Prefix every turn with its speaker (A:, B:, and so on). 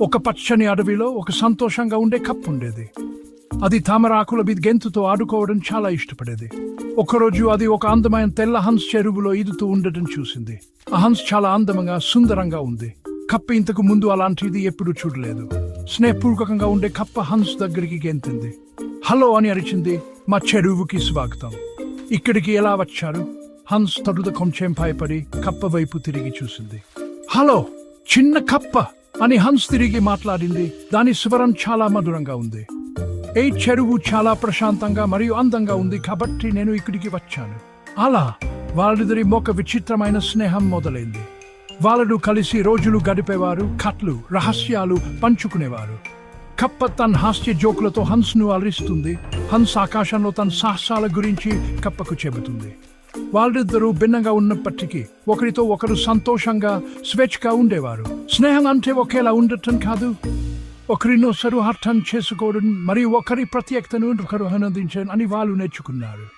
A: ఒక పచ్చని అడవిలో ఒక సంతోషంగా ఉండే కప్పు ఉండేది. అది తామరాకుల మీద గెంతుతో ఆడుకోవడం చాలా ఇష్టపడేది. ఒకరోజు అది ఒక అందమైన తెల్ల హన్స్ చెరువులో ఈదుతూ ఉండటం చూసింది. ఆ హన్స్ చాలా అందమంగా సుందరంగా ఉంది. కప్ప ఇంతకు ముందు అలాంటిది ఎప్పుడూ చూడలేదు. స్నేహపూర్వకంగా ఉండే కప్ప హన్స్ దగ్గరికి గెంతింది. హలో అని అరిచింది. మా చెరువుకి స్వాగతం. ఇక్కడికి ఎలా వచ్చారు? హన్స్ తడుద కొంచెం భయపడి కప్ప వైపు తిరిగి చూసింది. హలో చిన్న కప్ప! అని హన్స్ తిరిగి మాట్లాడింది. దాని స్వరం చాలా మధురంగా ఉంది. ఈ చెరువు చాలా ప్రశాంతంగా మరియు అందంగా ఉంది కాబట్టి నేను ఇక్కడికి వచ్చాను. అలా వాళ్ళిద్దరి మొక్క విచిత్రమైన స్నేహం మొదలైంది. వాళ్ళు కలిసి రోజులు గడిపేవారు కట్లు రహస్యాలు పంచుకునేవారు. కప్ప తన హాస్య జోకులతో హన్స్ను అలరిస్తుంది. హన్స్ ఆకాశంలో తన సాహసాల గురించి కప్పకు చెబుతుంది. వాళ్ళిద్దరూ భిన్నంగా ఉన్నప్పటికీ ఒకరితో ఒకరు సంతోషంగా స్వేచ్ఛగా ఉండేవారు. స్నేహం అంటే ఒకేలా ఉండటం కాదు. ఒకరినొకరు అర్థం చేసుకోవడం మరియు ఒకరి ప్రత్యేకతను ఒకరు ఆనందించడం అని వాళ్ళు నేర్చుకున్నారు.